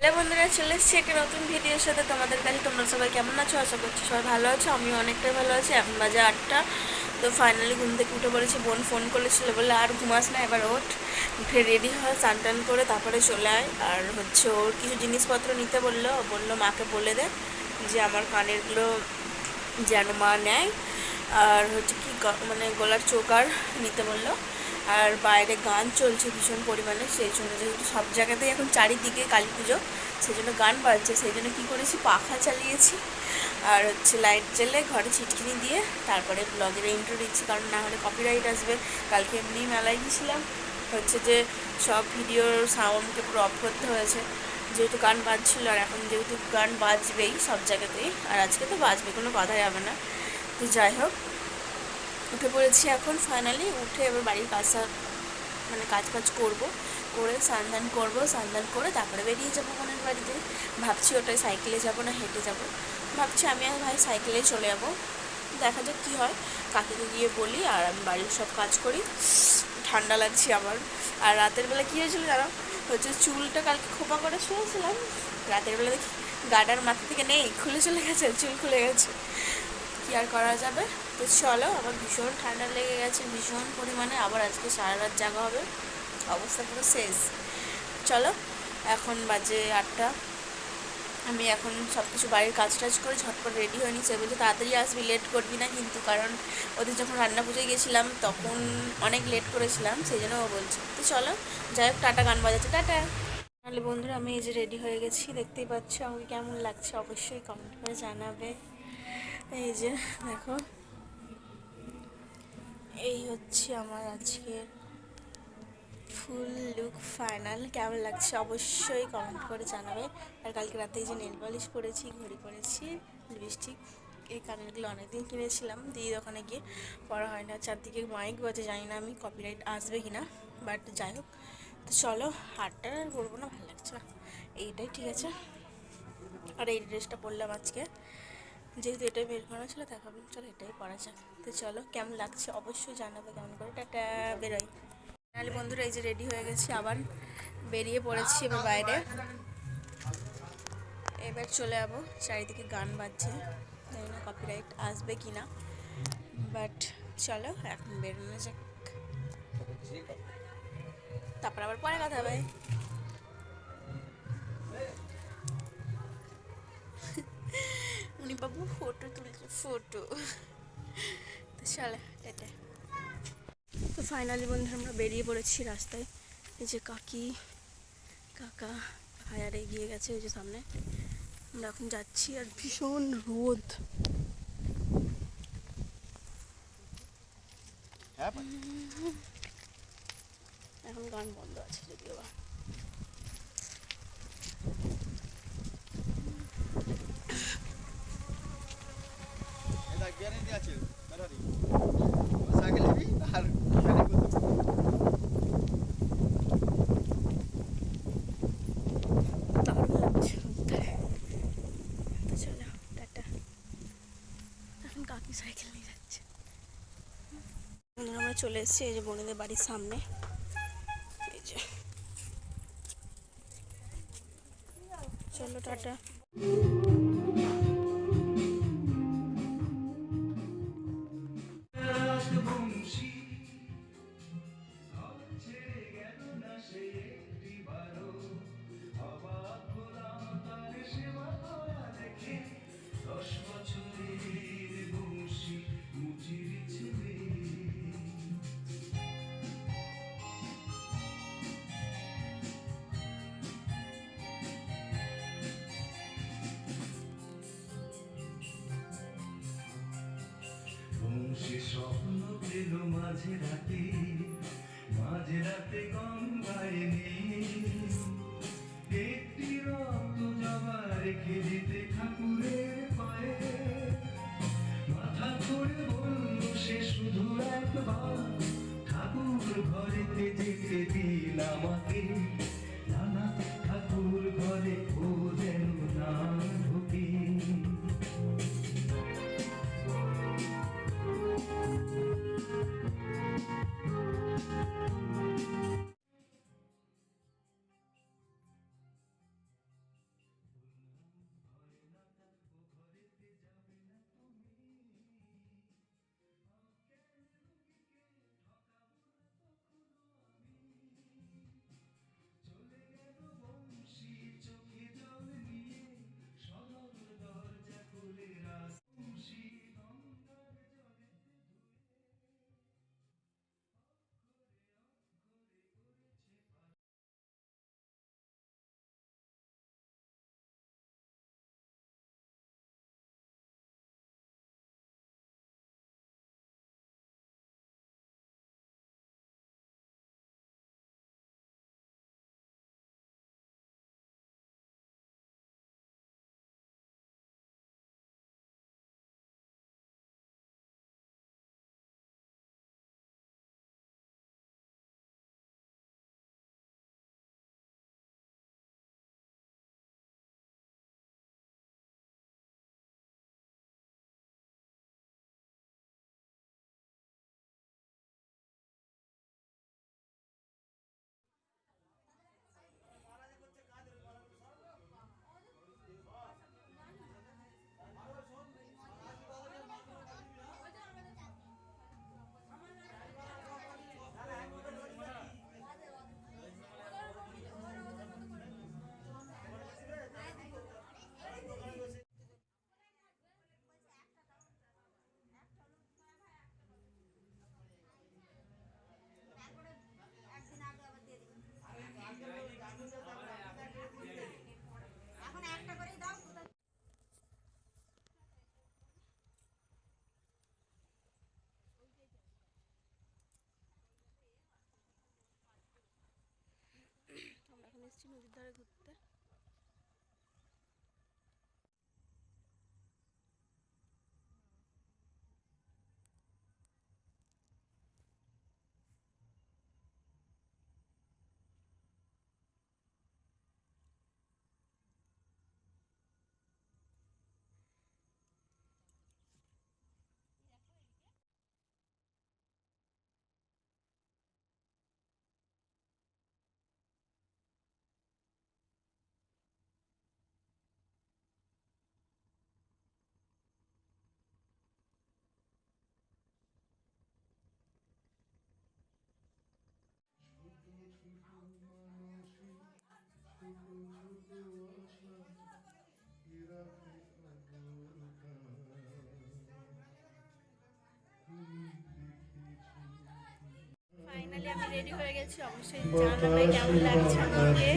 Hello বন্ধুরা, চলে এসেছি একটা নতুন ভিডিওর সাথে। তোমাদের কাছে তোমরা সবাই কেমন আছো? আশা করছি সবাই ভালো আছো আমি অনেকটাই ভালো আছি। এখন বাজে আটটা, তো ফাইনালি ঘুম থেকে উঠে পড়েছি। বোন ফোন করেছিল বলে, আর ঘুমাস না, এবার ওঠ। উঠে রেডি হয় চান টান করে তারপরে চলে আয়। আর হচ্ছে ওর কিছু জিনিসপত্র নিতে বলল বলল মাকে বলে দে যে আমার কানেরগুলো যেন মা নেয়। আর হচ্ছে কি মানে গলার চোকার নিতে বলল। আর বাইরে গান চলছে ভীষণ পরিমাণে, সেই জন্য যেহেতু সব জায়গাতেই এখন চারিদিকে কালী পুজো, সেই জন্য গান বাজছে, সেই জন্য কী করেছি, পাখা চালিয়েছি। আর হচ্ছে লাইট জ্বেলে ঘরে ছিটকিনি দিয়ে তারপরে ব্লগের ইন্ট্রো দিচ্ছি কারণ না হলে কপিরাইট আসবে। কালকে এমনি মেলায় গেছিলাম, হচ্ছে যে সব ভিডিওর সাউন্ডকে পুরো অফ করতে হয়েছে। যেহেতু গান বাজছিল, আর এখন যেহেতু গান বাজবেই সব জায়গাতেই, আর আজকে তো বাজবে, কোনো বাধা যাবে না। তো যাই হোক উঠে পড়েছি এখন ফাইনালি উঠে এবার বাড়ির কাজ মানে কাজ কাজ করব। করে স্নান করব স্নান করে তারপরে বেরিয়ে যাব বোনের বাড়িতে। ভাবছি ওটাই সাইকেলে যাব না হেঁটে যাব। ভাবছি আমি আর ভাই সাইকেলে চলে যাব। দেখা যাক কী হয়। কাকিকে গিয়ে বলি আর আমি বাড়ির সব কাজ করি। ঠান্ডা লাগছে আমার। আর রাতের বেলা কী হয়েছিল জানো? হচ্ছে চুলটা কালকে খোপা করে শুয়েছিলাম। রাতের বেলা দেখি গাডার মাথা থেকে নেই, খুলে চলে গেছে, চুল খুলে গেছে। কি আর করা যাবে? তো চলো, আমার ভীষণ ঠান্ডা লেগে গেছে, ভীষণ পরিমাণে। আবার আজকে সারা রাত জাগা হবে। অবস্থা পুরো শেষ। চলো, এখন বাজে আটটা। আমি এখন সব কিছু বাড়ির কাজ টাজ করে ঝটপট রেডি হয়ে নিচ্ছি। বলছে তাড়াতাড়ি আসবি লেট করবি না কিন্তু, কারণ ওদের যখন রান্না পুজোয় গেছিলাম, তখন অনেক লেট করেছিলাম, সেই জন্য ও বলছে। তো চলো, যাই হোক, টাটা, গান বাজাচ্ছে। টাটা! তাহলে বন্ধুরা, আমি এই যে রেডি হয়ে গেছি, দেখতেই পাচ্ছ আমাকে কেমন লাগছে, অবশ্যই কমেন্ট করে জানাবে। এই যে, দেখো। এই হচ্ছে আমার আজকের ফুল লুক ফাইনাল। কেমন লাগছে অবশ্যই কমেন্ট করে জানাবে। আর কালকে রাতে যে নেল পলিশ পরেছি, ঘড়ি পরেছি লিপস্টিক এই কানেরগুলো অনেকদিন কিনেছিলাম। দিদি দোকানে গিয়ে পড়া হয় না চারদিকে মাইক বাজে, জানি না আমি কপিরাইট আসবে কি না বাট যাই হোক। তো চলো হাটটা আর করব না, ভালো লাগছে এইটাই ঠিক আছে। আর এই ড্রেসটা পরলাম আজকে। যেহেতু এটাই বের করা ছিল, তাই ভাবলাম চলো এটাই পরা যাক। তো চলো, কেমন লাগছে অবশ্যই জানাবে, কেমন করে? টাটা, বেরোই। নাহলে বন্ধুরা, এই যে রেডি হয়ে গেছি, আবার বেরিয়ে পড়েছি এবার বাইরে। এবার চলে যাব, চারিদিকে গান বাজছে। জানি না কপিরাইট আসবে কি না বাট চলো, এখন বেরোনো যাক। তারপর আবার পরে কথা হবে। ফটো তুলছে ফটো তো চলে এটা। তো ফাইনালি বন্ধুরা আমরা বেরিয়ে পড়েছি রাস্তায়। এই যে কাকি কাকা ভাইয়ার এগিয়ে গেছে ওই যে সামনে। আমরা এখন যাচ্ছি আর ভীষণ রোদ। এখন গান বন্ধ আছে যদিও বা এটা গ্যারেন্টি আছে ব্যাটারি সাইকেল নিবি আর গাড়ি করতে দারুণ লাগছে রোদটা তো চলো টাটা এখন কাকি সাইকেল নিয়ে যাচ্ছে বন্ধুরা আমরা চলে এসেছি এই যে বোনেদের বাড়ির সামনে। এই যে। চলো টাটা। স্বপ্ন পেল মাঝে রাতে মাঝে রাতে গঙ্গায় একটি রক্ত জবা রেখে দিতে ঠাকুরের পায়ে। মাথা করে বলল, সে শুধু একবার, ঠাকুর ঘরেতে যেতে আমাকে। için bir tane রেডি হয়ে গেছি অবশ্যই জানাবে কেমন লাগছে আমাকে।